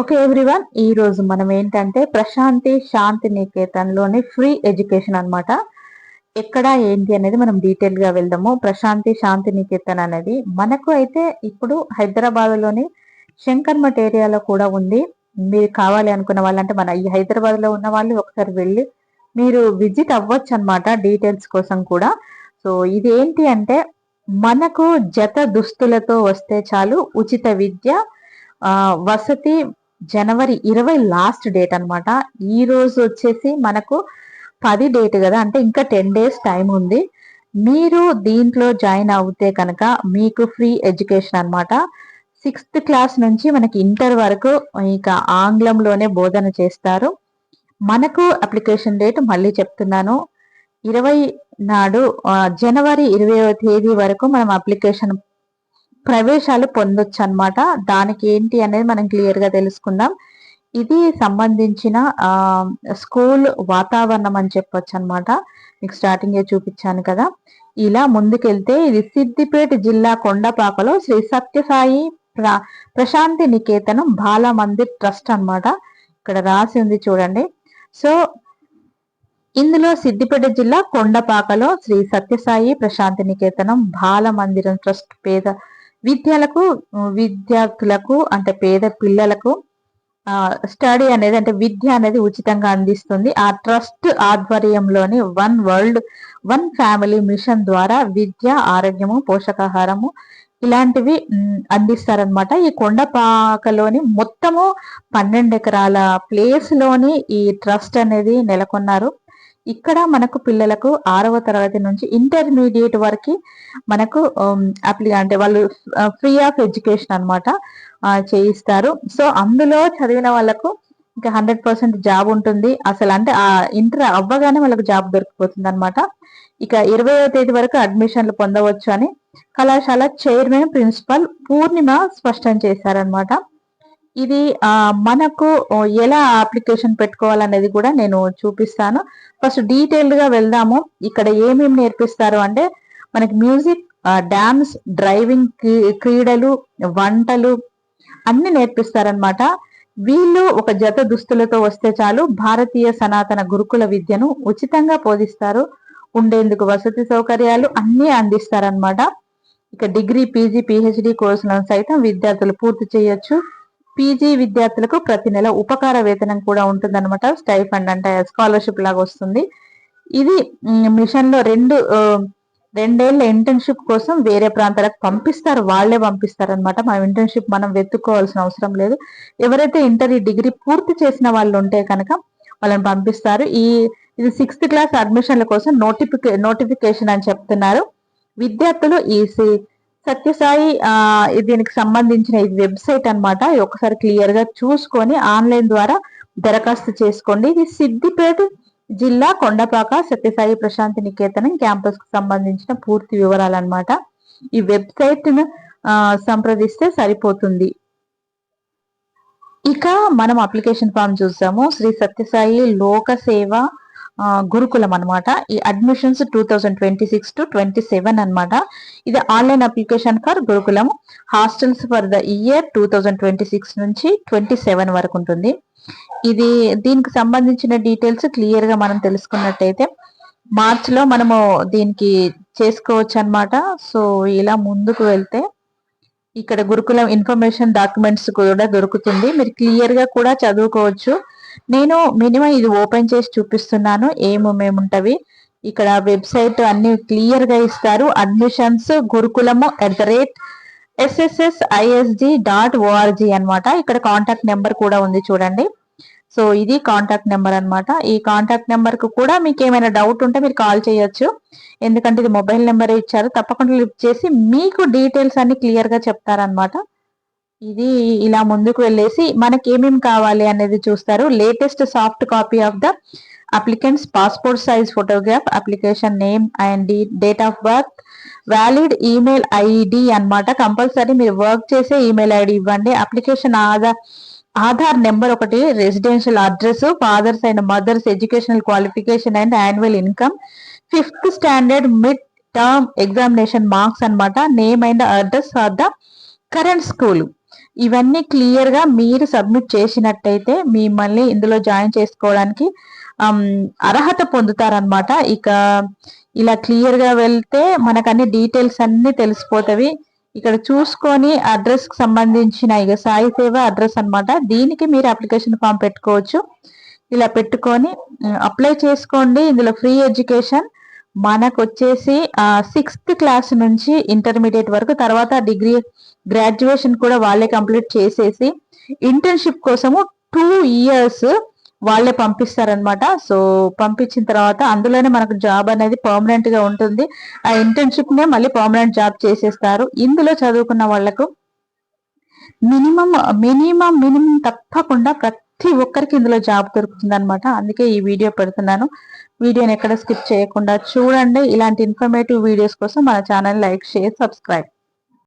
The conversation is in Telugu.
Okay everyone. ఈ రోజు మనం ఏంటంటే ప్రశాంతి శాంతి నికేతన్లోని ఫ్రీ ఎడ్యుకేషన్ అనమాట ఎక్కడ ఏంటి అనేది మనం డీటెయిల్గా వెళ్దాము. ప్రశాంతి శాంతి నికేతన్ అనేది మనకు అయితే ఇప్పుడు హైదరాబాద్లోని శంకర్మఠ్ ఏరియాలో కూడా ఉంది. మీరు కావాలి అనుకున్న వాళ్ళంటే మన ఈ హైదరాబాద్లో ఉన్న వాళ్ళు ఒకసారి వెళ్ళి మీరు విజిట్ అవ్వచ్చు అనమాట డీటెయిల్స్ కోసం కూడా. సో ఇది ఏంటి అంటే మనకు జత దుస్తులతో వస్తే చాలు ఉచిత విద్య వసతి జనవరి ఇరవై లాస్ట్ డేట్ అనమాట ఈ రోజు వచ్చేసి మనకు పది డేట్ కదా అంటే ఇంకా టెన్ డేస్ టైం ఉంది. మీరు దీంట్లో జాయిన్ అవుతే కనుక మీకు ఫ్రీ ఎడ్యుకేషన్ అనమాట సిక్స్త్ క్లాస్ నుంచి మనకి ఇంటర్ వరకు ఇక ఆంగ్లంలోనే బోధన చేస్తారు. మనకు అప్లికేషన్ డేట్ మళ్ళీ చెప్తున్నాను. ఇరవై నాడు జనవరి ఇరవై తేదీ వరకు మనం అప్లికేషన్ ప్రవేశాలు పొందొచ్చు అన్నమాట దానికి ఏంటి అనేది మనం క్లియర్గా తెలుసుకుందాం. ఇది సంబంధించిన స్కూల్ వాతావరణం అని చెప్పొచ్చు అనమాట మీకు స్టార్టింగ్ చూపించాను కదా. ఇలా ముందుకెళ్తే ఇది సిద్దిపేట జిల్లా కొండపాకలో శ్రీ సత్యసాయి ప్ర ప్రశాంతి నికేతనం బాల మందిర్ ట్రస్ట్ అన్నమాట. ఇక్కడ రాసి ఉంది చూడండి. సో ఇందులో సిద్దిపేట జిల్లా కొండపాకలో శ్రీ సత్యసాయి ప్రశాంతి నికేతనం బాల మందిరం ట్రస్ట్ పేద విద్యలకు విద్యార్థులకు అంటే పేద పిల్లలకు స్టడీ అనేది అంటే విద్య అనేది ఉచితంగా అందిస్తుంది. ఆ ట్రస్ట్ ఆధ్వర్యంలోని one world one family mission ద్వారా విద్య ఆరోగ్యము పోషకాహారము ఇలాంటివి అందిస్తారనమాట ఈ కొండపాకలోని మొత్తము పన్నెండు ఎకరాల ప్లేస్లోని ఈ ట్రస్ట్ అనేది నెలకొన్నారు. ఇక్కడ మనకు పిల్లలకు ఆరవ తరగతి నుంచి ఇంటర్మీడియట్ వరకు మనకు um, అప్లి అంటే వాళ్ళు ఫ్రీ ఆఫ్ ఎడ్యుకేషన్ అనమాట చేయిస్తారు. సో అందులో చదివిన వాళ్ళకు ఇంకా హండ్రెడ్ పర్సెంట్ జాబ్ ఉంటుంది. అసలు అంటే ఆ ఇంటర్ అవ్వగానే వాళ్ళకి జాబ్ దొరికిపోతుంది అనమాట ఇక ఇరవయో తేదీ వరకు అడ్మిషన్లు పొందవచ్చు అని కళాశాల చైర్మన్ ప్రిన్సిపల్ పూర్ణిమ స్పష్టం చేశారనమాట ఇది మనకు ఎలా అప్లికేషన్ పెట్టుకోవాలనేది కూడా నేను చూపిస్తాను. ఫస్ట్ డీటెయిల్డ్గా వెళ్దాము. ఇక్కడ ఏమేమి నేర్పిస్తారు అంటే మనకి మ్యూజిక్ డ్యాన్స్ డ్రైవింగ్ క్రీడలు వంటలు అన్ని నేర్పిస్తారనమాట వీళ్ళు ఒక జత దుస్తులతో వస్తే చాలు భారతీయ సనాతన గురుకుల విద్యను ఉచితంగా బోధిస్తారు. ఉండేందుకు వసతి సౌకర్యాలు అన్నీ అందిస్తారనమాట ఇక డిగ్రీ పీజీ పిహెచ్డి కోర్సులను సైతం విద్యార్థులు పూర్తి చేయొచ్చు. పీజీ విద్యార్థులకు ప్రతి నెల ఉపకార వేతనం కూడా ఉంటుందన్నమాట. స్టైఫండ్ అంటే స్కాలర్షిప్ లాగా వస్తుంది. ఇది మిషన్లో రెండు రెండేళ్ళ ఇంటర్న్షిప్ కోసం వేరే ప్రాంతాలకు పంపిస్తారు. వాళ్ళే పంపిస్తారు అనమాట ఇంటర్న్షిప్ మనం వెతుక్కోవాల్సిన అవసరం లేదు. ఎవరైతే ఇంటర్ డిగ్రీ పూర్తి చేసిన వాళ్ళు ఉంటే కనుక వాళ్ళని పంపిస్తారు. ఈ ఇది సిక్స్త్ క్లాస్ అడ్మిషన్ల కోసం నోటిఫికే నోటిఫికేషన్ అని చెప్తున్నారు. విద్యార్థులు ఈ సత్యసాయి దీనికి సంబంధించిన ఇది వెబ్సైట్ అనమాట ఒకసారి క్లియర్గా చూసుకొని ఆన్లైన్ ద్వారా దరఖాస్తు చేసుకోండి. ఇది సిద్దిపేట జిల్లా కొండపాక సత్యసాయి ప్రశాంతి నికేతనం క్యాంపస్కు సంబంధించిన పూర్తి వివరాలు అన్నమాట ఈ వెబ్సైట్ను సంప్రదిస్తే సరిపోతుంది. ఇక మనం అప్లికేషన్ ఫామ్ చూసాము. శ్రీ సత్యసాయి లోక సేవ గురుకులం అనమాట ఈ admissions two thousand twenty six to twenty seven అనమాట ఇది ఆన్లైన్ అప్లికేషన్ ఫర్ గురుకులం. Hostels for the year two thousand twenty six నుంచి ట్వంటీ సెవెన్ వరకు ఉంటుంది. ఇది దీనికి సంబంధించిన డీటెయిల్స్ క్లియర్గా మనం తెలుసుకున్నట్టయితే మార్చ్లో మనము దీనికి చేసుకోవచ్చు అన్నమాట. సో ఇలా ముందుకు వెళ్తే ఇక్కడ గురుకులం ఇన్ఫర్మేషన్ డాక్యుమెంట్స్ కూడా దొరుకుతుంది. మీరు క్లియర్గా కూడా చదువుకోవచ్చు. నేను మినిమం ఇది ఓపెన్ చేసి చూపిస్తున్నాను ఏమేమి ఉంటవి ఇక్కడ వెబ్సైట్ అన్ని క్లియర్గా ఇస్తారు. Admissions గురుకులము at the rate SSS ISG dot ORG అనమాట ఇక్కడ కాంటాక్ట్ నెంబర్ కూడా ఉంది చూడండి. సో ఇది కాంటాక్ట్ నెంబర్ అన్నమాట. ఈ కాంటాక్ట్ నెంబర్కు కూడా మీకు ఏమైనా డౌట్ ఉంటే మీరు కాల్ చేయొచ్చు. ఎందుకంటే ఇది మొబైల్ నెంబర్ ఇచ్చారు. తప్పకుండా లిఫ్ట్ చేసి మీకు డీటెయిల్స్ అన్ని క్లియర్గా చెప్తారనమాట ఇది ఇలా ముందుకు వెళ్ళేసి మనకి ఏమేమి కావాలి అనేది చూస్తారు. Latest soft copy of the applicant's passport size photograph application name and date of birth valid email ID అన్నమాట. కంపల్సరీ మీరు వర్క్ చేసే ఈమెయిల్ ఐడి ఇవ్వండి. అప్లికేషన్ ఆధార్ ఆధార్ నెంబర్ ఒకటి residential address father's and mother's educational qualification and annual income fifth standard mid term examination marks అన్నమాట. Name and address for the current school ఇవన్నీ క్లియర్గా మీరు సబ్మిట్ చేసినట్టయితే మిమ్మల్ని ఇందులో జాయిన్ చేసుకోవడానికి అర్హత పొందుతారనమాట ఇక ఇలా క్లియర్గా వెళ్తే మనకు అన్ని డీటెయిల్స్ అన్నీ తెలిసిపోతవి. ఇక్కడ చూసుకొని అడ్రస్కి సంబంధించిన ఇక సాయి సేవ అడ్రస్ అనమాట దీనికి మీరు అప్లికేషన్ ఫామ్ పెట్టుకోవచ్చు. ఇలా పెట్టుకొని అప్లై చేసుకోండి. ఇందులో ఫ్రీ ఎడ్యుకేషన్ మనకు వచ్చేసి సిక్స్త్ క్లాస్ నుంచి ఇంటర్మీడియట్ వరకు తర్వాత డిగ్రీ గ్రాడ్యుయేషన్ కూడా వాళ్ళే కంప్లీట్ చేసేసి ఇంటర్న్షిప్ కోసము టూ ఇయర్స్ వాళ్ళే పంపిస్తారనమాట సో పంపించిన తర్వాత అందులోనే మనకు జాబ్ అనేది పర్మనెంట్గా ఉంటుంది. ఆ ఇంటర్న్షిప్ నే మళ్ళీ పర్మనెంట్ జాబ్ చేసేస్తారు. ఇందులో చదువుకున్న వాళ్ళకు మినిమం మినిమం మినిమం తప్పకుండా ప్రతి ఒక్కరికి ఇందులో జాబ్ దొరుకుతుంది అనమాట అందుకే ఈ వీడియో పెడుతున్నాను. వీడియోని ఎక్కడ స్కిప్ చేయకుండా చూడండి. ఇలాంటి ఇన్ఫర్మేటివ్ వీడియోస్ కోసం మన ఛానల్ లైక్ షేర్ సబ్స్క్రైబ్